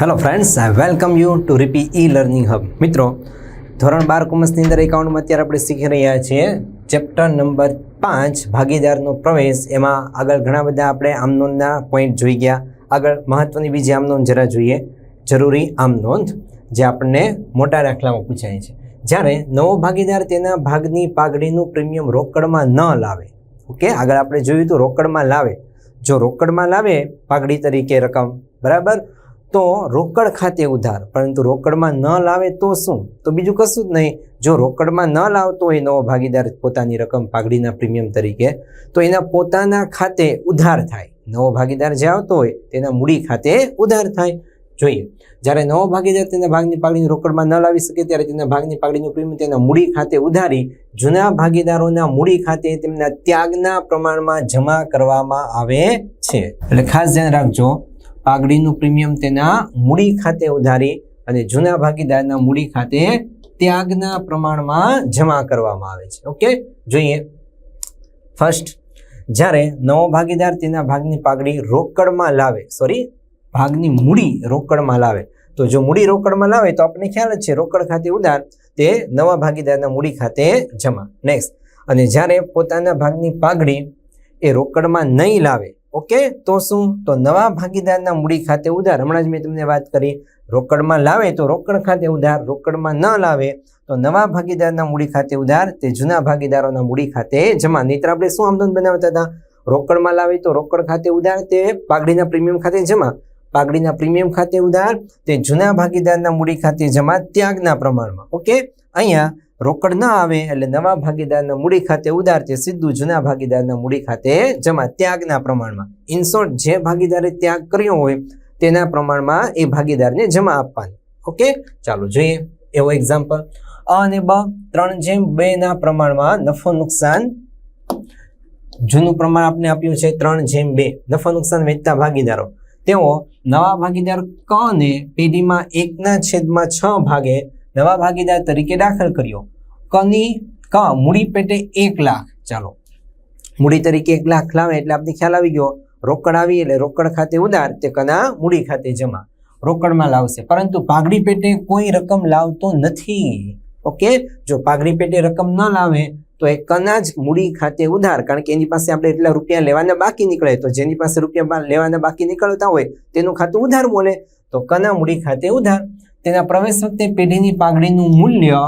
Hello friends welcome you to RP e learning hub મિત્રો, ધોરણ બાર કોમર્સની અંદર એકાઉન્ટમાં અત્યારે આપણે શીખી રહ્યા છીએ ચેપ્ટર નંબર પાંચ, ભાગીદારનો પ્રવેશ. એમાં આગળ ઘણા બધા આપણે આમનોંધના પોઈન્ટ જોઈ ગયા. આગળ મહત્ત્વની બીજી આમનોંધ જરા જોઈએ. જરૂરી આમનોંધ જે આપણને મોટા દાખલામાં પૂછાય છે. જ્યારે નવો ભાગીદાર તેના ભાગની પાઘડીનું પ્રીમિયમ રોકડમાં ન લાવે. ઓકે, આગળ આપણે જોયું તો રોકડમાં લાવે. જો રોકડમાં લાવે, પાઘડી તરીકે રકમ. બરાબર? તો રોકડ ખાતે ઉધાર. પરંતુ રોકડમાં ન લાવે તો શું? તો બીજું કશું જ નહીં. જો રોકડમાં ન લાવતો હોય નવો ભાગીદાર પોતાની રકમ પાઘડીના પ્રીમિયમ તરીકે, તો એના પોતાના ખાતે ઉધાર થાય. નવો ભાગીદાર જે આવતો હોય, તેના મૂડી ખાતે ઉધાર થાય. જોઈએ. જ્યારે નવો ભાગીદાર તેના ભાગની પાઘડીની રોકડમાં ન લાવી શકે, ત્યારે તેના ભાગની પાઘડીનું પ્રીમિયમ તેના મૂડી ખાતે ઉધારી જૂના ભાગીદારોના મૂડી ખાતે તેમના ત્યાગના પ્રમાણમાં જમા કરવામાં આવે છે. એટલે ખાસ ધ્યાન રાખજો પાઘડીનું પ્રીમિયમ તેના મૂડી ખાતે ઉધારી અને જૂના ભાગીદારના મૂડી ખાતે ત્યાગના પ્રમાણમાં જમા કરવામાં આવે છે. ઓકે? જોઈએ. ફર્સ્ટ જ્યારે નવો ભાગીદાર તેના ભાગની પાઘડી રોકડમાં લાવે સોરી ભાગની મૂડી રોકડમાં લાવે, તો જો મૂડી રોકડમાં લાવે તો આપણને ખ્યાલ જ છે, રોકડ ખાતે ઉધાર તે નવા ભાગીદારના મૂડી ખાતે જમા. નેક્સ્ટ અને જ્યારે પોતાના ભાગની પાઘડી એ રોકડમાં નહીં લાવે ઓકે? તો શું? તો નવા ભાગીદારના મૂડી ખાતે ઉધાર. હમણાં જ મેં તમને વાત કરી, રોકડમાં લાવે તો રોકડ ખાતે ઉધાર, રોકડમાં ન લાવે તો નવા ભાગીદારના મૂડી ખાતે ઉધાર, તે જૂના ભાગીદારોના મૂડી ખાતે જમા. નહીતર આપણે શું આમદન બનાવતા હતા? રોકડમાં લાવે તો રોકડ ખાતે ઉધાર, તે પાઘડીના પ્રીમિયમ ખાતે જમા. પાઘડીના પ્રીમિયમ ખાતે ઉધાર, તે જૂના ભાગીદારના મૂડી ખાતે જમા ત્યાગના પ્રમાણમાં. ઓકે? અહીંયા રોકડ ન આવે એટલે નવા ભાગીદારના મૂડી ખાતે ઉધાર છે, સીધું જૂના ભાગીદારના મૂડી ખાતે જમા ત્યાગના પ્રમાણમાં. ઇન્સોર્ટ જે ભાગીદારે ત્યાગ કર્યો હોય તેના પ્રમાણમાં એ ભાગીદારને જમા આપવાની. ઓકે? ચાલો જોઈએ. એવો એક્ઝામ્પલ અ અને બ ત્રણ જેમ બે ના પ્રમાણમાં નફો નુકસાન. જૂનું પ્રમાણ આપણે આપ્યું છે ત્રણ જેમ બે. નફો નુકસાન વેચતા ભાગીદારો. તેઓ નવા ભાગીદાર ક ને પેઢીમાં એકના છેદમાં છ ભાગે નવા ભાગીદાર તરીકે દાખલ કર્યો. કની ક મૂડી પેટે એક લાખ. ચાલો. મૂડી તરીકે એક લાખ લાવે એટલે આપને ખ્યાલ આવી ગયો. રોકડ આવી એટલે રોકડ ખાતે ઉધાર તે કના મૂડી ખાતે જમા. રોકડમાં લાવશે. પરંતુ પાઘડી પેટે કોઈ રકમ લાવતો નથી. ઓકે? જો પાઘડી પેટે રકમ ન લાવે, તો એ કના જ મૂડી ખાતે ઉધાર. કારણ કે એની પાસે આપણે એટલા રૂપિયા લેવાના બાકી નીકળે. તો જેની પાસે રૂપિયા લેવાના બાકી નીકળતા હોય, તેનું ખાતું ઉધાર બોલે. તો કના મૂડી ખાતે ઉધાર. તેના પ્રવેશ વખતે પેઢીની પાઘડીનું મૂલ્ય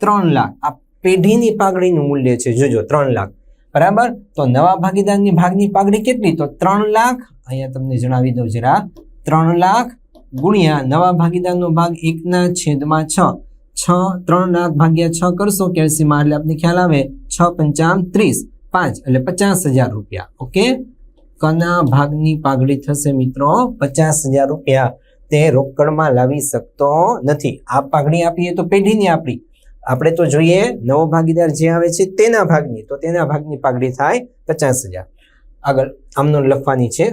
ત્રણ લાખ. આ પેઢીની પાઘડીનું મૂલ્ય છે, જોજો, ત્રણ લાખ. બરાબર? તો નવા ભાગીદારની ભાગની પાઘડી કેટલી? તો ત્રણ લાખ. અહીંયા તમને જણાવી દઉં જરા. ત્રણ લાખ ગુણ્યા નવા ભાગીદારનો ભાગ એકના છેદમાં છ. છ, ત્રણ લાખ ભાગ્યા છ કરશો કેલ્સીમાં એટલે આપને ખ્યાલ આવે, છ પંચામ ત્રીસ. પાંચ, એટલે પચાસ હજાર રૂપિયા. ઓકે? કના ભાગની પાઘડી થશે મિત્રો પચાસ હજાર રૂપિયા. તે રોકડમાં લાવી શકતો નથી. આ પાઘડી આપીએ તો પેઢીની આપણી. આપણે તો જોઈએ નવો ભાગીદાર જે આવે છે તેના ભાગની. તો તેના ભાગની પાઘડી થાય પચાસ હજાર. આગળ આમનોન લખવાની છે.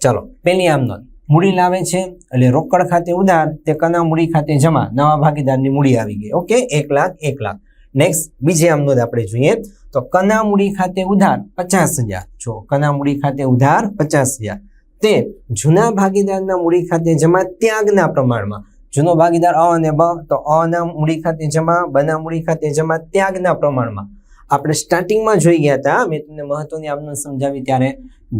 ચાલો પેલી આમનોન મૂડી લાવે છે એટલે રોકડ ખાતે ઉધાર, તે કના મૂડી ખાતે જમા. નવા ભાગીદારની મૂડી આવી ગઈ. ઓકે, એક લાખ એક લાખ. નેક્સ્ટ બીજી આમનોંધ આપણે જોઈએ. તો કના મૂડી ખાતે ઉધાર પચાસ હજાર. જો કના મૂડી ખાતે ઉધાર પચાસ હજાર. તે જૂના ભાગીદારના મૂડી ખાતે જમા ત્યાગના પ્રમાણમાં. જૂનો ભાગીદાર અ અને બ, તો અ ના મૂડી ખાતે જમા, બના મૂડી ખાતે જમા ત્યાગના પ્રમાણમાં. આપણે સ્ટાર્ટિંગમાં જોઈ ગયા હતા મેં તમને મહત્વની આમનું સમજાવી ત્યારે,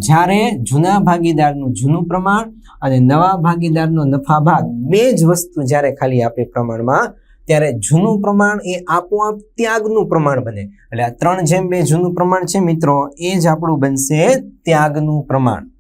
જ્યારે જૂના ભાગીદારનું જૂનું પ્રમાણ અને નવા ભાગીદારનો નફા ભાગ બે જ વસ્તુ જ્યારે ખાલી આપે પ્રમાણમાં, ત્યારે જૂનું પ્રમાણ એ આપોઆપ ત્યાગનું પ્રમાણ બને. એટલે આ ત્રણ જેમ બે જૂનું પ્રમાણ છે મિત્રો, એ જ આપણું બનશે ત્યાગનું પ્રમાણ.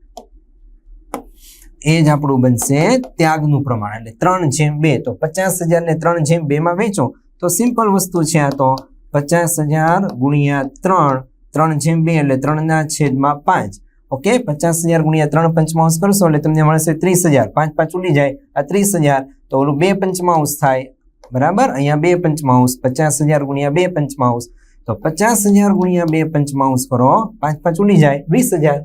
એ જ આપણું બનશે ત્યાગનું પ્રમાણ. એટલે ત્રણ જેમ બે, તો પચાસ હજાર ને ત્રણ જેમ બેમાં વેચો તો સિમ્પલ વસ્તુ છે આ તો પચાસ હજાર ગુણ્યા ત્રણ ત્રણ જેમ બે, એટલે ત્રણના છેદમાં પાંચ. ઓકે? પચાસ હજાર ગુણ્યા ત્રણ પંચમાંશ કરશો, એટલે તમને મળશે ત્રીસ હજાર. પાંચ પાંચ ઉડી જાય, આ ત્રીસ હજાર, તો ઓલું બે પંચમાંશ થાય. બરાબર? અહીંયા બે પંચમાંશ, પચાસ હજાર ગુણ્યા બે પંચમાંશ. તો પચાસ હજાર ગુણ્યા બે પંચમાંશ કરો, પાંચ પાંચ ઉડી જાય, વીસ હજાર.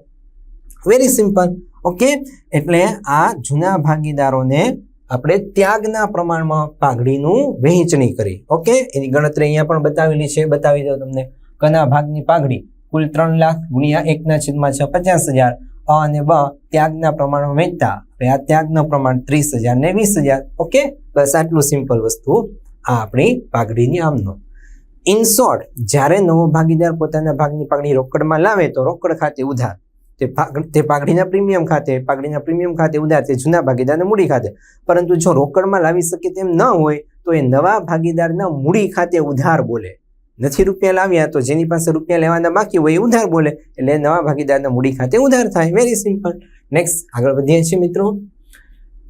Very simple okay? એટલે આ જૂના ભાગીદારોને આપણે ત્યાગના પ્રમાણમાં પાઘડીનું વહેંચણી કરી. ઓકે? એની ગણતરી અહીંયા પણ બતાવેલી છે. બતાવી દઉં તમને. કના ભાગની પાઘડી કુલ ત્રણ લાખ ગુણ્યા એકના છેદમાં છ પચાસ હજાર. અ અને બ ત્યાગના પ્રમાણમાં વહેંચતા. આ ત્યાગનું પ્રમાણ ત્રીસ હજાર ને વીસ હજાર. ઓકે? બસ આટલું સિમ્પલ વસ્તુ. આ આપણી પાઘડીની આમનો. ઇન શોર્ટ જ્યારે નવો ભાગીદાર પોતાના ભાગની પાઘડી રોકડમાં લાવે તો રોકડ ખાતે ઉધાર. તે પાઘ- તે પાઘડીના પ્રીમિયમ ખાતે, પાઘડીના પ્રીમિયમ ખાતે ઉધાર તે જૂના ભાગીદારના મૂડી ખાતે. પરંતુ જો રોકડમાં લાવી શકે તેમ ન હોય, તો એ નવા ભાગીદારના મૂડી ખાતે ઉધાર બોલે. નથી રૂપિયા લાવ્યા તો જેની પાસે રૂપિયા લેવાના બાકી હોય એ ઉધાર બોલે. એટલે નવા ભાગીદારના મૂડી ખાતે ઉધાર થાય. વેરી સિમ્પલ નેક્સ્ટ આગળ વધીએ છીએ મિત્રો.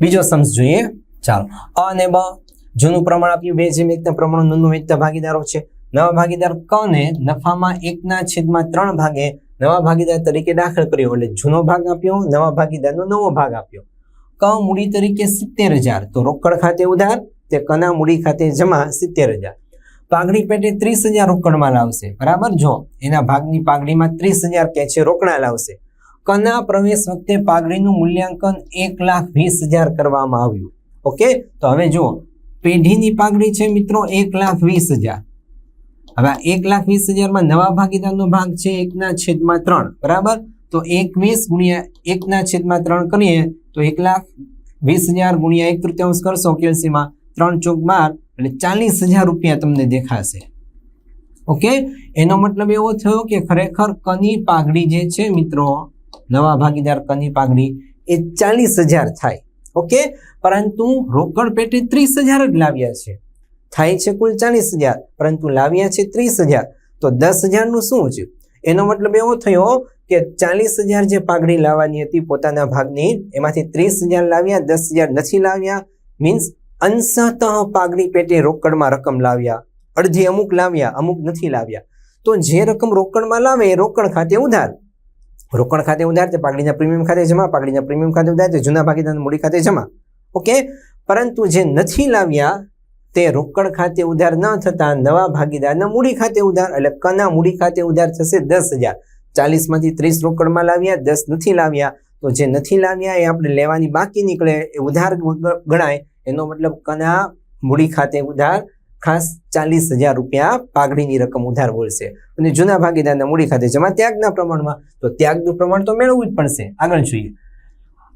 બીજો સમજ જોઈએ. ચાલો. અ અને બ. જૂનું પ્રમાણ આપ્યું. બે જેમ એકના પ્રમાણ નોંધનું વેચતા ભાગીદારો છે. નવા ભાગીદાર ક ને નફામાં એકના છેદમાં ત્રણ ભાગે નવા ભાગીદાર તરીકે દાખલ કર્યો એટલે જૂનો ભાગ આપ્યો, નવા ભાગીદારનો નવો ભાગ આપ્યો. ક મૂડી તરીકે સિત્તેર હજાર. તો રોકડ ખાતે ઉધાર, તે કના મૂડી ખાતે જમા સિત્તેર હજાર. પાઘડી પેટે ત્રીસ હજાર રોકડમાં લાવશે. બરાબર? જો, એના ભાગની પાઘડીમાં ત્રીસ હજાર કે છે રોકડા લાવશે. કના પ્રવેશ વખતે પાઘડીનું મૂલ્યાંકન એક લાખ વીસ હજાર કરવામાં આવ્યું. ઓકે? તો હવે જુઓ. પેઢીની પાઘડી છે મિત્રો એક લાખ વીસ હજાર. હવે એક લાખ વીસ હજારમાં નવા ભાગીદારનો ભાગ છે, એકના છેદમાં ત્રણ. બરાબર? તો એકવીસ ગુણ્યા એકના છેદમાં ત્રણ કરીએ, તો એક લાખ વીસ હજાર ગુણ્યા એક તૃતીયાંશ કરશો કેલ્સીમાં ત્રણ ચોક બાર એટલે ચાલીસ હજાર રૂપિયા તમને દેખાશે. ઓકે? એનો મતલબ એવો થયો કે ખરેખર કની પાઘડી જે છે મિત્રો, નવા ભાગીદાર કની પાઘડી, એ ચાલીસ હજાર થાય. ઓકે? પરંતુ રોકડ પેટે ત્રીસ હજાર જ લાવ્યા છે. થાય છે કુલ ચાલીસ હજાર, પરંતુ લાવ્યા છે ત્રીસ હજાર. તો દસ હજારનું શું છે? એનો મતલબ એવો થયો કે ચાલીસ હજાર જે પાઘડી લાવવાની હતી પોતાના ભાગની, એમાંથી ત્રીસ હજાર લાવ્યા, દસ હજાર નથી લાવ્યા. મીન્સ અંશતઃ પાઘડી પેટે રોકડમાં રકમ લાવ્યા. અડધી અમુક લાવ્યા, અમુક નથી લાવ્યા. તો જે રકમ રોકડમાં લાવે એ રોકડ ખાતે ઉધાર. રોકડ ખાતે ઉધાર તે પાઘડીના પ્રીમિયમ ખાતે જમા, પાઘડીના પ્રીમિયમ ખાતે ઉધાર તે જૂના ભાગીદારના મૂડી ખાતે જમા. ઓકે પરંતુ જે નથી લાવ્યા તે રોકડ ખાતે ઉધાર ન થતા નવા ભાગીદારના મૂડી ખાતે ઉધાર એટલે કના મૂડી ખાતે ઉધાર થશે દસ હજાર. ચાલીસમાંથી ત્રીસ રોકડમાં લાવ્યા, દસ નથી લાવ્યા. તો જે નથી લાવ્યા એ આપણે લેવાની બાકી નીકળે, એ ઉધાર ગણાય. એનો મતલબ કના મૂડી ખાતે ઉધાર ખાસ ચાલીસ હજાર રૂપિયા પાઘડીની રકમ ઉધાર બોલશે. અને જૂના ભાગીદારના મૂડી ખાતે જમા ત્યાગના પ્રમાણમાં. તો ત્યાગનું પ્રમાણ તો મેળવવું જ પડશે. આગળ જોઈએ.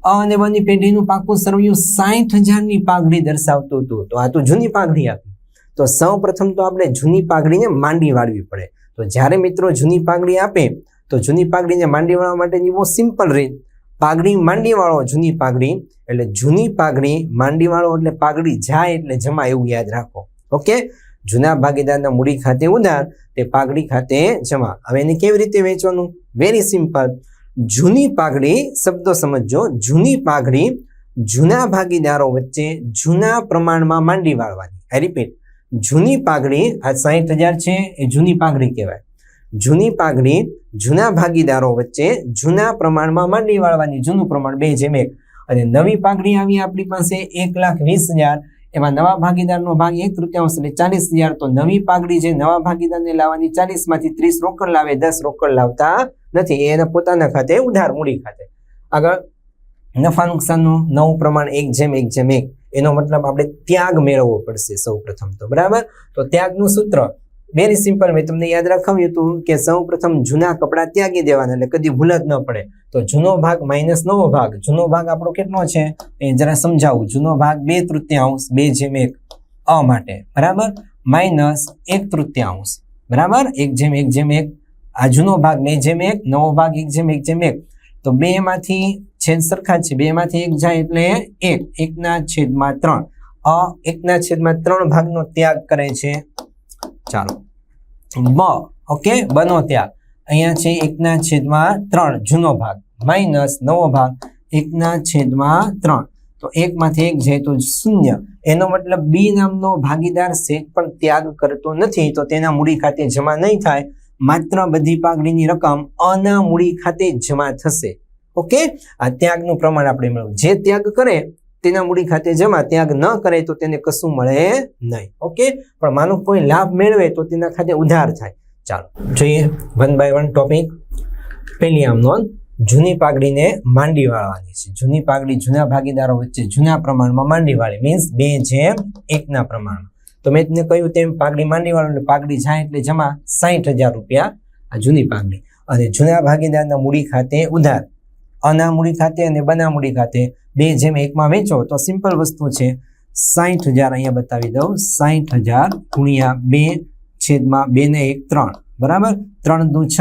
અ અને બની પેઢીનું પાકું સરવૈયું સાઠ હજારની પાઘડી દર્શાવતું હતું. તો આ તો જૂની પાઘડી આપી. તો સૌ પ્રથમ તો આપણે જૂની પાઘડીને માંડી વાળવી પડે. તો જ્યારે મિત્રો જૂની પાઘડી આપે, તો જૂની પાઘડીને માંડી વાળવા માટેની બહુ સિમ્પલ રીત. પાઘડી માંડી વાળો જૂની પાઘડી, એટલે જૂની પાઘડી માંડી વાળો એટલે પાઘડી જાય એટલે જમા એવું યાદ રાખો. ઓકે જૂના ભાગીદારના મૂડી ખાતે ઉધાર, તે પાઘડી ખાતે જમા. હવે એને કેવી રીતે વેચવાનું? વેરી સિમ્પલ જૂની પાઘડી શબ્દો સમજો જૂની પાઘડી જૂના ભાગીદારો વચ્ચે જૂના પ્રમાણમાં માંડી વાળવાની. આઈ રિપીટ જૂની પાઘડી આ સાહીઠ હજાર છે, એ જૂની પાઘડી કહેવાય. જૂની પાઘડી જૂના ભાગીદારો વચ્ચે જૂના પ્રમાણમાં માંડી વાળવાની. જૂનું પ્રમાણ બે જેમ એક. અને નવી પાઘડી આવી આપણી પાસે એક લાખ વીસ હજાર. એમાં નવા ભાગીદારનો ભાગ એક તૃતીયાંશ એટલે ચાલીસ હજાર. તો નવી પાઘડી જે નવા ભાગીદારને લાવવાની ચાલીસમાંથી ત્રીસ રોકડ લાવે, દસ રોકડ લાવતા નથી. એના પોતાના ખાતે ઉધાર મૂડી ખાતે. આગળ, નફા નુકસાનનું નવું પ્રમાણ એક જેમ એક જેમ એક. એનો મતલબ આપણે ત્યાગ મેળવવો પડશે સૌ પ્રથમ તો. બરાબર? તો ત્યાગનું સૂત્ર. વેરી સિમ્પલ મેં તમને યાદ રાખાવ્યું હતું કે સૌ પ્રથમ જૂના કપડાં ત્યાગી દેવાના, એટલે કદી ભૂલ જ ન પડે. તો જૂનો ભાગ માઇનસ નવો ભાગ. જૂનો ભાગ આપણો કેટલો છે? એ જરા સમજાવું. જૂનો ભાગ બે તૃતીયાંશ, બે જેમ એક. અ માટે. બરાબર? માઇનસ એક તૃતીયાંશ. બરાબર? એક જેમ એક જેમ એક. આ જૂનો ભાગ બે જેમ એક, નવો ભાગ એક જેમ એક જેમ એક. તો બે માંથી છેદ સરખા છે. બે માંથી એક જાય એટલે એક. એકના છેદમાં ત્રણ. અ એકના છેદમાં ત્રણ ભાગનો ત્યાગ કરે છે. ચાલો. બ. ઓકે? બનો ત્યાગ. અહીંયા છે એકના છેદમાં ત્રણ જૂનો ભાગ. માઇનસ નવો ભાગ એકના છેદમાં ત્રણ. તો એકમાંથી એક જાય તો શૂન્ય. એનો મતલબ બી નામનો ભાગીદાર શેખ પણ ત્યાગ કરતો નથી, તો તેના મૂડી ખાતે જમા નહીં થાય. માત્ર બધી પાઘડીની રકમ અના મૂડી ખાતે જમા થશે. ઓકે? આ ત્યાગનું પ્રમાણ આપણે મેળવું જે ત્યાગ કરે તેના મૂડી ખાતે જમા, ત્યાગ ન કરે તો તેને કશું મળે નહીં. ઓકે? પણ માનો કોઈ લાભ મેળવે તો તેના ખાતે ઉધાર થાય. ચાલો, જોઈએ વન બાય વન ટોપિક. પહેલી આમ નોંધ જૂની પાઘડીને માંડી વાળવાની છે. જૂની પાઘડી જૂના ભાગીદારો વચ્ચે જૂના પ્રમાણમાં માંડી વાળી મીન્સ બે જેમ એકના પ્રમાણમાં. તો મેં તમને કહ્યું તેમ પાઘડી માંડી વાળો એટલે પાઘડી જાય એટલે જમા સાહીઠ હજાર રૂપિયા આ જૂની પાઘડી. અને જૂના ભાગીદારના મૂડી ખાતે ઉધાર અનામૂડી ખાતે અને બનામૂડી ખાતે બે જેમ એકમાં વેચો તો સિમ્પલ વસ્તુ છે. સાહીઠ હજાર અહીંયા બતાવી દઉં. સાહીઠ હજાર ગુણ્યા બે છેદમાં બે ને એક ત્રણ. બરાબર? ત્રણ દુ છ,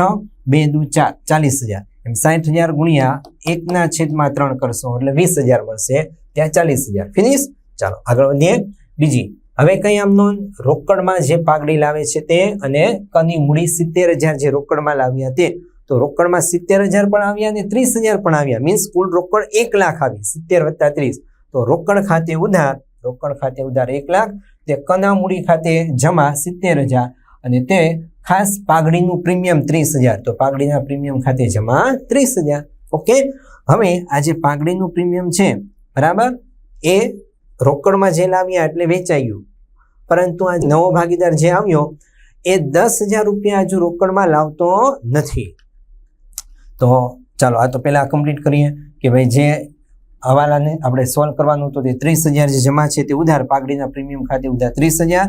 બે દુ ચાર, ચાલીસ હજાર. સાઠ હજાર ગુણ્યા એકના છેદમાં ત્રણ કરશો, એટલે વીસ હજાર મળશે, ત્યાં ચાલીસ હજાર. ફિનિશ ચાલો, આગળ વધીએ. બીજી, હવે કઈ આમ નોંધ, રોકડમાં જે પાઘડી લાવે છે તે અને કની મૂડી સિત્તેર હજાર જે રોકડમાં લાવ્યા તે, તો રોકડમાં સિત્તેર હજાર પણ આવ્યા અને ત્રીસ હજાર પણ આવ્યા. મીન્સ કુલ રોકડ એક લાખ આવી, સિત્તેર વત્તા ત્રીસ. તો રોકડ ખાતે ઉધાર, રોકડ ખાતે ઉધાર એક લાખ, તે કના મૂડી ખાતે જમા સિત્તેર હજાર, અને તે ખાસ પાઘડીનું પ્રીમિયમ ત્રીસ હજાર. તો પાઘડીના પ્રીમિયમ ખાતે જમા ત્રીસ હજાર. ઓકે? હવે આ જે પાઘડીનું પ્રીમિયમ છે, બરાબર? એ રોકડમાં જે લાવ્યા એટલે વેચાઈ ગયું પરંતુ આ નવો ભાગીદાર જે આવ્યો, એ દસ હજાર રૂપિયા હજુ રોકડમાં લાવતો નથી. તો ચાલો, આ તો પહેલા કમ્પ્લીટ કરીએ કે ભાઈ જે હવાલાને આપણે સોલ્વ કરવાનું હતું તે ત્રીસ હજાર જે જમા છે તે ઉધાર પાઘડીના પ્રીમિયમ ખાતે ઉધાર ત્રીસ હજાર.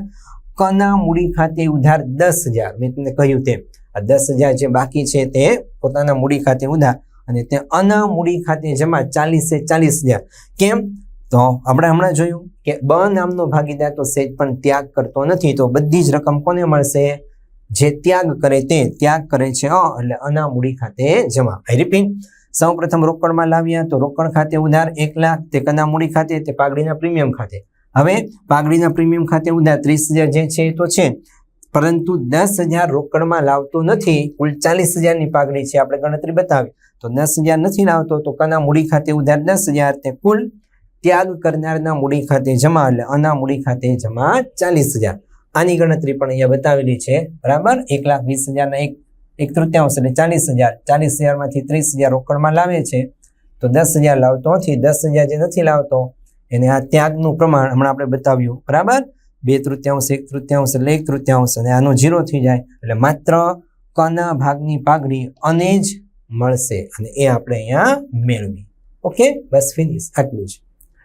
કના મૂડી ખાતે ઉધાર દસ હજાર. મેં તમને કહ્યું તેમ. આ દસ હજાર જે બાકી છે તે પોતાના મૂડી ખાતે ઉધાર અને તે અના મૂડી ખાતે જમા ચાલીસે ચાલીસ હજાર. કેમ? તો આપણે હમણાં જોયું કે બ નામનો ભાગીદાર તો સેજ પણ ત્યાગ કરતો નથી, તો બધી જ રકમ કોને મળશે? જે ત્યાગ કરે તે ત્યાગ કરે છે. અ, એટલે અના મૂડી ખાતે જમા. આઈ રિપીટ સૌ પ્રથમ રોકડમાં લાવ્યા તો રોકડ ખાતે ઉધાર એક લાખ, તે કના મૂડી ખાતે, તે પાઘડીના પ્રીમિયમ ખાતે. હવે પાઘડીના પ્રીમિયમ ખાતે ઉદા ત્રીસ હજાર જે છે એ તો છે. પરંતુ દસ હજાર રોકડમાં લાવતો નથી. કુલ ચાલીસ હજારની પાઘડી છે, આપણે ગણતરી બતાવી. તો દસ હજાર નથી લાવતો, તો કના મૂડી ખાતે ઉધાર દસ હજાર તે કુલ ત્યાગ કરનારના મૂડી ખાતે જમા, એટલે અના મૂડી ખાતે જમા ચાલીસ હજાર. આની ગણતરી પણ અહીંયા બતાવેલી છે. બરાબર? એક લાખ વીસ હજારના એક એક તૃત્યાંશ એટલે ચાલીસ હજાર. ચાલીસ હજારમાંથી ત્રીસ હજાર રોકડમાં લાવે છે. તો દસ હજાર લાવતો નથી. દસ હજાર જે નથી લાવતો એને આ ત્યાગનું પ્રમાણ હમણાં આપણે બતાવ્યું. બરાબર? બે તૃત્યાંશ, એક તૃત્યાંશ એટલે એક તૃત્યાંશ અને આનો જીરો થઈ જાય એટલે માત્ર કના ભાગની પાઘડી અને જ મળશે અને એ આપણે અહીંયા મેળવી. ઓકે? બસ ફિનિશ આટલું જ.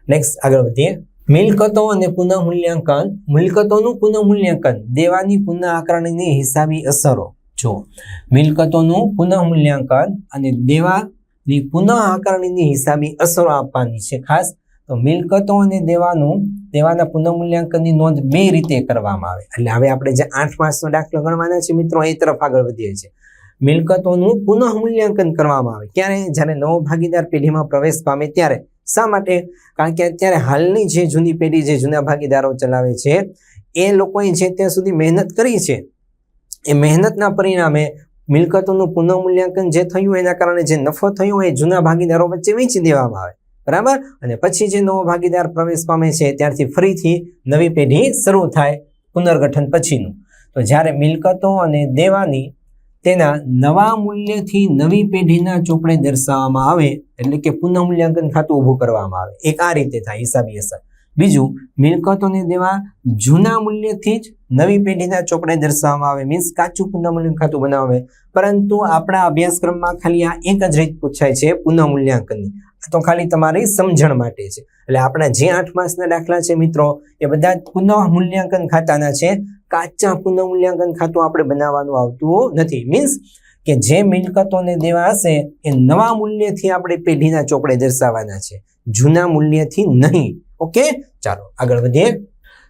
નેક્સ્ટ આગળ વધીએ. મિલકતો અને પુનઃ મૂલ્યાંકન મિલકતોનું પુનઃ મૂલ્યાંકન દેવાની પુનઃ આકારણીની હિસાબી અસરો. જો મિલકતોનું પુનઃ મૂલ્યાંકન અને દેવાની પુનઃ આકારણીની હિસાબી અસરો આપવાની છે. ખાસ તો મિલકતો અને દેવાનું, દેવાના પુનઃમૂલ્યાંકનની નોંધ બે રીતે કરવામાં આવે. એટલે હવે આપણે જે આઠ માસનો દાખલો ગણવાના છે, મિત્રો, એ તરફ આગળ વધીએ છીએ. મિલકતોનું પુનઃ મૂલ્યાંકન કરવામાં આવે. ક્યારે? જ્યારે નવો ભાગીદાર પેઢીમાં પ્રવેશ પામે ત્યારે. શા માટે? કારણ કે અત્યારે હાલની જે જૂની પેઢી જે જૂના ભાગીદારો ચલાવે છે, એ લોકોએ જે ત્યાં સુધી મહેનત કરી છે, એ મહેનતના પરિણામે મિલકતોનું પુનઃમૂલ્યાંકન જે થયું, એના કારણે જે નફો થયો, એ જૂના ભાગીદારો વચ્ચે વેચી દેવામાં આવે. બરાબર? અને પછી જે નવો ભાગીદાર પ્રવેશ પામે છે, ત્યારથી ફરીથી નવી પેઢી શરૂ થાય પુનર્ગઠન પછીનું. તો જ્યારે મિલકતો અને દેવાની તેના નવા મૂલ્યથી નવી પેઢીના ચોપડે દર્શાવવામાં આવે, એટલે કે પુનઃમૂલ્યાંકન ખાતું ઊભું કરવામાં આવે. એક આ રીતે થાય, હિસાબી અસર. બીજું મિલકતોને દેવા જૂના મૂલ્યથી જ નવી પેઢીના ચોપડે દર્શાવવામાં આવે મીન્સ કાચું પુનઃમૂલ્યાંકન ખાતું બનાવે પરંતુ આપણા અભ્યાસક્રમમાં ખાલી આ એક જ રીત પૂછાય છે પુનઃ મૂલ્યાંકનની આ તો ખાલી તમારી સમજણ માટે છે. એટલે આપણા જે આઠ માસના દાખલા છે મિત્રો, એ બધા પુનઃ મૂલ્યાંકન ખાતાના છે. કાચા પુનઃ મૂલ્યાંકન ખાતું આપણે બનાવવાનું આવતું નથી. મીન્સ કે જે મિલકતોને દેવા હશે, એ નવા મૂલ્યથી આપણે પેઢીના ચોપડે દર્શાવવાના છે. જૂના મૂલ્યથી નહીં. ઓકે ચાલો, આગળ વધીએ.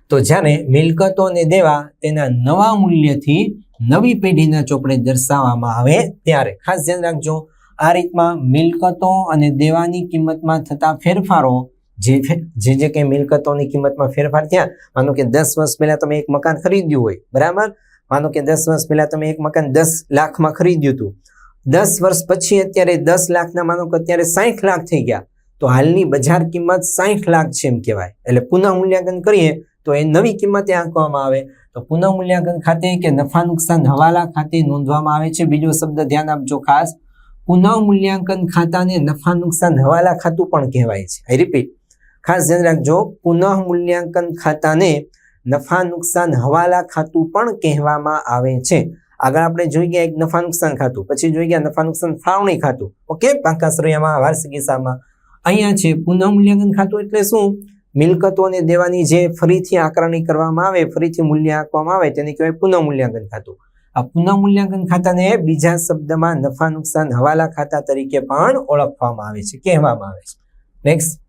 તો જ્યારે મિલકતોને દેવા, તેના નવા મૂલ્યથી નવી પેઢીના ચોપડે દર્શાવવામાં આવે ત્યારે ખાસ ધ્યાન રાખજો. આ રીતમાં મિલકતો અને દેવાની કિંમતમાં થતા ફેરફારો, જે જે જે કંઈ મિલકતોની કિંમતમાં ફેરફાર થયા, માનો કે દસ વર્ષ પહેલાં તમે એક મકાન ખરીદ્યું હોય, બરાબર? માનો કે દસ વર્ષ પહેલાં તમે એક મકાન દસ લાખમાં ખરીદ્યું હતું. દસ વર્ષ પછી અત્યારે દસ લાખના, માનો કે અત્યારે સાઠ લાખ થઈ ગયા. તો હાલની બજાર કિંમત સાઠ લાખ છે એમ કહેવાય. એટલે પુનઃ મૂલ્યાંકન કરીએ, તો એ નવી કિંમતે આંકવામાં આવે. તો પુનઃ મૂલ્યાંકન ખાતે કે નફા નુકસાન હવાલા ખાતે નોંધવામાં આવે છે? બીજો શબ્દ ધ્યાન આપજો ખાસ. પુનઃ મૂલ્યાંકન ખાતાને નફા નુકસાન હવાલા ખાતું પણ કહેવાય છે. આઈ રિપીટ ખાસ ધ્યાન રાખજો, પુનઃ મૂલ્યાંકન ખાતાને નફા નુકસાન હવાલા ખાતું પણ કહેવામાં આવે છે. આગળ આપણે જોઈ ગયા એક નફા નુકસાન ખાતું, પછી જોઈ ગયા નફા નુકસાન ફાળવણી ખાતું. ઓકે પાંકાશ્રયમાં શ્રેયામાં, વાર્ષિક હિસાબમાં અહીંયા છે, પુનઃ મૂલ્યાંકન ખાતું એટલે શું? મિલકતોને દેવાની જે ફરીથી આકારણી કરવામાં આવે, ફરીથી મૂલ્ય આપવામાં આવે, તેને કહેવાય પુનઃ મૂલ્યાંકન ખાતું. આ પુનઃમૂલ્યાંકન ખાતાને બીજા શબ્દમાં નફા નુકસાન હવાલા ખાતા તરીકે પણ ઓળખવામાં આવે છે, કહેવામાં આવે છે. નેક્સ્ટ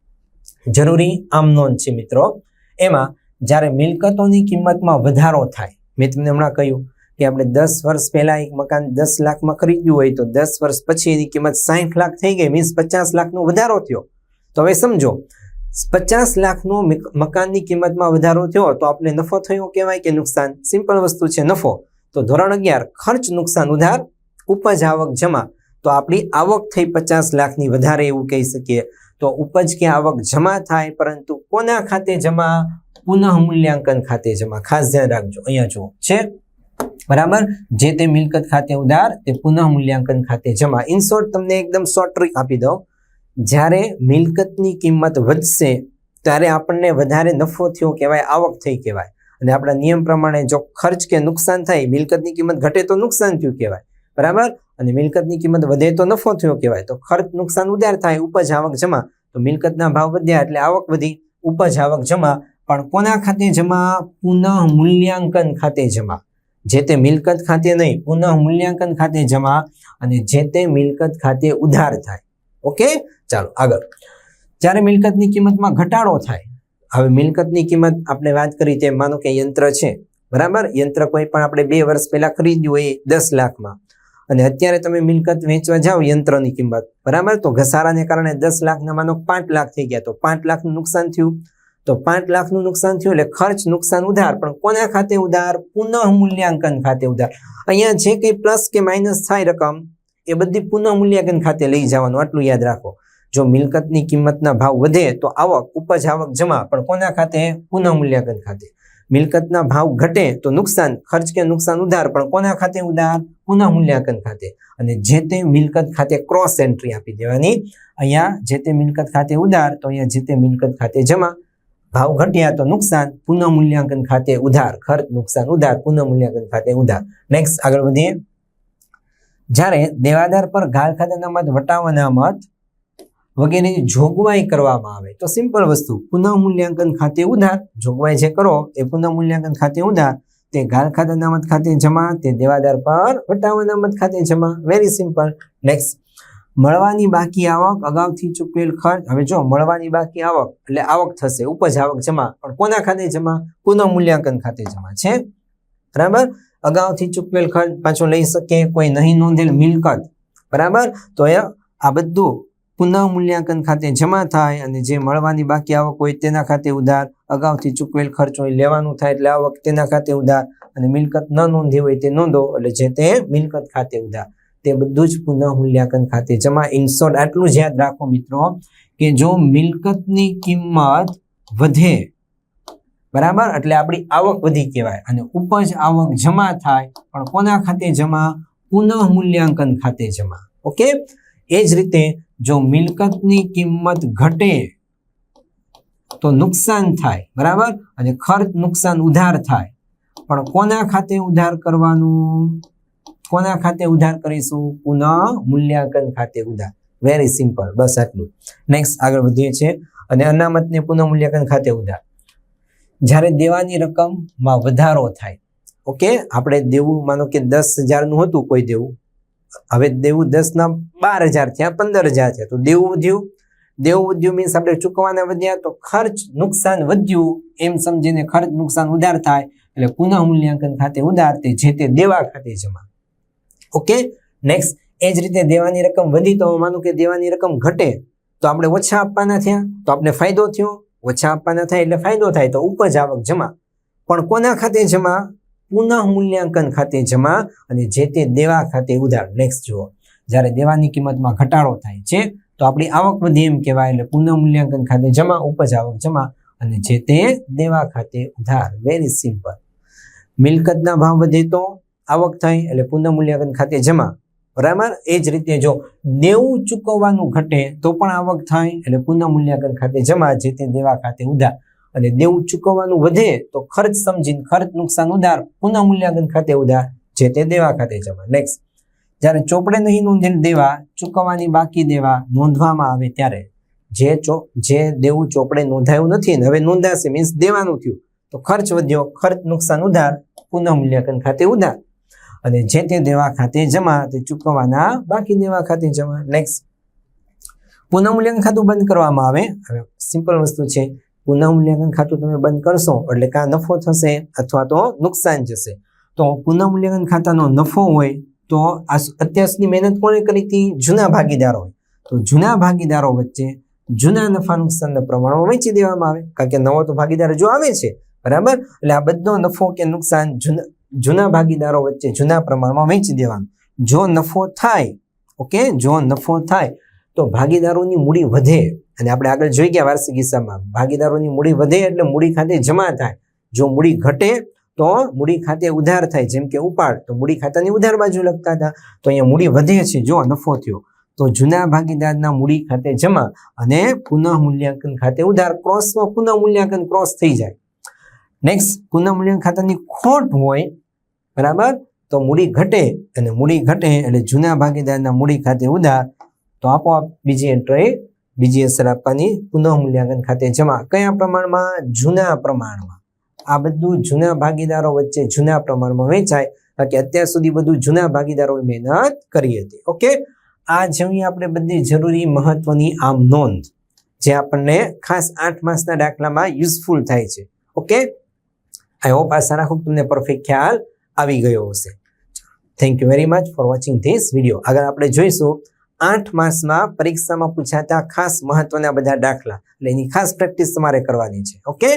જરૂરી આમ નોંધ છે મિત્રો. એમાં જ્યારે મિલકતોની કિંમતમાં વધારો થાય, મેં તમને હમણાં કહ્યું કે આપણે દસ વર્ષ પહેલાં એક મકાન દસ લાખમાં ખરીદ્યું હોય તો દસ વર્ષ પછી એની કિંમત સાઠ લાખ થઈ ગઈ મીન્સ પચાસ લાખનો વધારો થયો. તો હવે સમજો, પચાસ લાખનો મિક- મકાનની કિંમતમાં વધારો થયો તો આપણે નફો થયો કહેવાય કે નુકસાન? સિમ્પલ વસ્તુ છે, નફો. તો ધોરણ અગિયાર, ખર્ચ, નુકસાન, ઉધાર, ઉપજ, આવક, જમા. તો આપણી આવક થઈ પચાસ લાખની વધારે એવું કહી શકીએ. તો ઉપજ કે આવક જમા થાય, પરંતુ કોના ખાતે જમા? પુનઃ મૂલ્યાંકન ખાતે જમા. ખાસ ધ્યાન રાખજો. અહીંયા જુઓ. છે? બરાબર? જે તે મિલકત ખાતે ઉધાર, તે પુનઃ મૂલ્યાંકન ખાતે જમા. ઇન શોર્ટ તમને એકદમ શોર્ટ ટ્રીક આપી દઉં. જ્યારે મિલકતની કિંમત વધશે, ત્યારે આપણને વધારે નફો થયો કહેવાય, આવક થઈ કહેવાય. અને આપણા નિયમ પ્રમાણે જો ખર્ચ કે નુકસાન થાય, મિલકતની કિંમત ઘટે તો નુકસાન થયું કહેવાય. બરાબર? અને મિલકતની કિંમત વધે તો નફો થયો કહેવાય. તો ખર્ચ નુકસાન ઉધાર થાય, ઉપજ આવક જમા. તો મિલકતના ભાવ વધ્યા એટલે આવક વધી, ઉપજ આવક જમા. પણ કોના ખાતે જમા? પુનઃ મૂલ્યાંકન ખાતે જમા. જે તે મિલકત ખાતે નહીં, પુનઃ મૂલ્યાંકન ખાતે જમા અને જે તે મિલકત ખાતે ઉધાર થાય. ઓકે? ચાલો, આગળ. જ્યારે મિલકતની કિંમતમાં ઘટાડો થાય હવે મિલકતની કિંમત આપણે વાત કરી તેમ માનો કે યંત્ર છે. બરાબર? યંત્ર કોઈ પણ આપણે બે વર્ષ પહેલાં ખરીદ્યું હોય દસ લાખમાં. અને અત્યારે તમે મિલકત વેચવા જાઓ યંત્રની કિંમત. બરાબર? તો ઘસારાને કારણે દસ લાખના માનો પાંચ લાખ થઈ ગયા. તો પાંચ લાખનું નુકસાન થયું. તો પાંચ લાખનું નુકસાન થયું એટલે ખર્ચ નુકસાન ઉધાર. પણ કોના ખાતે ઉધાર? પુનઃ મૂલ્યાંકન ખાતે ઉધાર. અહીંયા જે કંઈ પ્લસ કે માઇનસ થાય રકમ, એ બધી પુનઃ મૂલ્યાંકન ખાતે લઈ જવાનું. આટલું યાદ રાખો. જો મિલકતની કિંમતના ભાવ વધે તો આવક, ઉપજ, આવક જમા, પણ કોના ખાતે? પુનઃ મૂલ્યાંકન ખાતે. મિલકતના ભાવ ઘટે તો નુકસાન, ખર્ચ કે નુકસાન ઉધાર, પણ કોના ખાતે ઉધાર? પુનઃ મૂલ્યાંકન ખાતે. અને જે તે મિલકત ખાતે ક્રોસ એન્ટ્રી આપી દેવાની, અહીંયા જે તે મિલકત ખાતે ઉધાર, તો અહીંયા જે તે મિલકત ખાતે જમા. ભાવ ઘટ્યા તો નુકસાન પુનઃ મૂલ્યાંકન ખાતે ઉધાર, ખર્ચ, નુકસાન, ઉધાર પુનઃ મૂલ્યાંકન ખાતે ઉધાર. નેક્સ્ટ આગળ વધીએ. જ્યારે દેવાદાર પર ગાળ ખાતેના મત, વટાવવાના મત વગેરેની જોગવાઈ કરવામાં આવે. તો સિમ્પલ વસ્તુ પુનઃ મૂલ્યાંકન ખાતે ઉધાર, જોગવાઈ જે કરો એ પુનઃ મૂલ્યાંકન ખાતે ઉધાર, તે ગાળ અનામત ખાતે જમા, તે દેવાદાર પર વટાવ મત ખાતે જમા. વેરી સિમ્પલ નેક્સ્ટ મળવાની બાકી આવક, અગાઉથી ચૂકવેલ ખર્ચ. હવે જો મળવાની બાકી આવક, એટલે આવક થશે, ઉપજ આવક જમા, પણ કોના ખાતે જમા? પુનઃ મૂલ્યાંકન ખાતે જમા છે. બરાબર? અગાઉથી ચૂકવેલ ખર્ચ પાછો લઈ શકે કોઈ નહીં નોંધેલ મિલકત. બરાબર? તો એ આ બધું પુનઃ મૂલ્યાંકન ખાતે જમા થાય અને જે મળવાની બાકી આવક હોય તેના ખાતે ઉધાર, અગાઉથી ચૂકવેલ ખર્ચ હોય લેવાનું થાય એટલે આવક તેના ખાતે ઉધાર અને મિલકત ન નોંધી હોય તે નોંધો એટલે જે તે મિલકત ખાતે ઉધાર. તે બધું જ પુનઃ મૂલ્યાંકન ખાતે જમા ઇન્સોર્ટ આટલું જ યાદ રાખો મિત્રો કે જો મિલકતની કિંમત વધે, બરાબર? એટલે આપણી આવક વધી કહેવાય અને ઉપજ આવક જમા થાય, પણ કોના ખાતે જમા? પુનઃ મૂલ્યાંકન ખાતે જમા. ઓકે? એ જ રીતે જો મિલકતની કિંમત ઘટે, તો નુકસાન થાય, બરાબર? અને ખર્ચ નુકસાન ઉધાર થાય. પણ કોના ખાતે ઉધાર કરવાનું? કોના ખાતે ઉધાર કરીશું? પુનઃ મૂલ્યાંકન ખાતે ઉધાર. વેરી સિમ્પલ બસ આટલું. નેક્સ્ટ આગળ વધીએ છીએ. અને અનામતને પુનઃ મૂલ્યાંકન ખાતે ઉધાર. જ્યારે દેવાની રકમમાં વધારો થાય, ઓકે? આપણે દેવું, માનો કે દસ હજારનું હતું કોઈ દેવું. હવે દેવું દસના બાર હજાર થયા, પંદર હજાર થયા. તો દેવું વધ્યું. દેવું વધ્યું મીન્સ આપણે ચૂકવાના વધ્યા તો ખર્ચ નુકસાન વધ્યું. એમ સમજીને ખર્ચ નુકસાન ઉધાર થાય. એટલે પુનઃ મૂલ્યાંકન ખાતે ઉધાર તે જે તે દેવા ખાતે જમા. ઓકે? નેક્સ્ટ એ જ રીતે દેવાની રકમ વધી તો માનું કે દેવાની રકમ ઘટે. તો આપણે ઓછા આપવાના થયા. તો આપણે ફાયદો થયો. ઓછા આપવાના થાય એટલે ફાયદો થાય તો ઉપજ આવક જમા. પણ કોના ખાતે જમા? પુનઃ મૂલ્યાંકન ખાતે જમા અને જે તે દેવા ખાતે ઉધાર. નેક્સ્ટ જુઓ. જ્યારે દેવાની કિંમતમાં ઘટાડો થાય છે, તો આપણી આવક વધી એમ કહેવાય. એટલે પુનઃ મૂલ્યાંકન ખાતે જમા, ઉપજ આવક જમા અને જે તે દેવા ખાતે ઉધાર. વેરી સિમ્પલ મિલકતના ભાવ વધે તો આવક થઈ એટલે પુનઃ મૂલ્યાંકન ખાતે જમા. બરાબર? એ જ રીતે જો દેવું ચૂકવવાનું ઘટે, તો પણ આવક થાય, એટલે પુનઃ મૂલ્યાંકન ખાતે જમા, જે તે દેવા ખાતે ઉધાર. અને દેવું ચૂકવવાનું વધે તો ખર્ચ સમજીને ખર્ચ નુકસાન ઉધાર પુનઃ મૂલ્યાંકન ખાતે ઉધાર જે તે દેવા ખાતે જમા નેક્સ્ટ જ્યારે ચોપડે નહીં નોંધેલ દેવા, ચૂકવવાની બાકી દેવા નોંધવામાં આવે ત્યારે જે ચો, જે દેવું ચોપડે નોંધાયું નથી ને હવે નોંધાશે મીન્સ દેવાનું થયું, તો ખર્ચ વધ્યો, ખર્ચ નુકસાન ઉધાર પુનઃ મૂલ્યાંકન ખાતે ઉધાર. અને જે તે દેવા ખાતે જમા, તે ચૂકવવાના બાકી દેવા ખાતે જમા. નેક્સ્ટ પુનઃમૂલ્યાંકન ખાતું બંધ કરવામાં આવે. હવે સિમ્પલ વસ્તુ છે પુનઃમૂલ્યાંકન ખાતું તમે બંધ કરશો એટલે કાં નફો થશે અથવા તો નુકસાન જશે. તો પુનઃમૂલ્યાંકન ખાતાનો નફો હોય તો આ અત્યાર સુધી મહેનત કોણે કરી હતી? જૂના ભાગીદારો તો જૂના ભાગીદારો વચ્ચે જૂના નફા નુકસાનના પ્રમાણમાં વહેંચી દેવામાં આવે. કારણ કે નવો તો ભાગીદાર જો આવે છે, બરાબર? એટલે આ બધો નફો કે નુકસાન જૂના જૂના ભાગીદારો વચ્ચે જૂના પ્રમાણમાં વહેંચી દેવાનું. જો નફો થાય, ઓકે? જો નફો થાય તો ભાગીદારોની મૂડી વધે અને આપણે આગળ જોઈ ગયા વાર્ષિક હિસ્સામાં ભાગીદારોની મૂડી વધે એટલે મૂડી ખાતે જમા થાય. જો મૂડી ઘટે તો મૂડી ખાતે ઉધાર થાય, જેમ કે ઉપાડ, તો મૂડી ખાતાની ઉધાર બાજુ લખતા હતા. તો અહીંયા મૂડી વધે છે, જો નફો થયો. તો જૂના ભાગીદારના મૂડી ખાતે જમા અને પુનઃ મૂલ્યાંકન ખાતે ઉધાર, ક્રોસમાં પુનઃ મૂલ્યાંકન ક્રોસ થઈ જાય. નેક્સ્ટ પુનઃ મૂલ્યાંકન ખાતાની ખોટ હોય, બરાબર? તો મૂડી ઘટે અને મૂડી ઘટે એટલે જૂના ભાગીદારના મૂડી ખાતે ઉધાર તો આપોઆપ બીજી એન્ટ્રી બીજી અસર આપવાની પુનઃ મૂલ્યાંકન ખાતે જમા. કયા પ્રમાણમાં? જૂના પ્રમાણમાં. આ બધું જૂના ભાગીદારો વચ્ચે જૂના પ્રમાણમાં વેચાય કે અત્યાર સુધી બધું જૂના ભાગીદારોએ મહેનત કરી હતી. ઓકે આ જેવી આપણે બધી જરૂરી મહત્વની આમ નોંધ, જે આપણને ખાસ આઠ માસના દાખલામાં યુઝફુલ થાય છે. ઓકે આઈ હોપ આશા રાખું તમને પરફેક્ટ ખ્યાલ આવી ગયો હશે. Thank you very much for watching this video આગળ આપણે જોઈશું આઠ માસમાં પરીક્ષામાં પૂછાતા ખાસ મહત્વના બધા દાખલા. એટલે એની ખાસ પ્રેક્ટિસ તમારે કરવાની છે. ઓકે?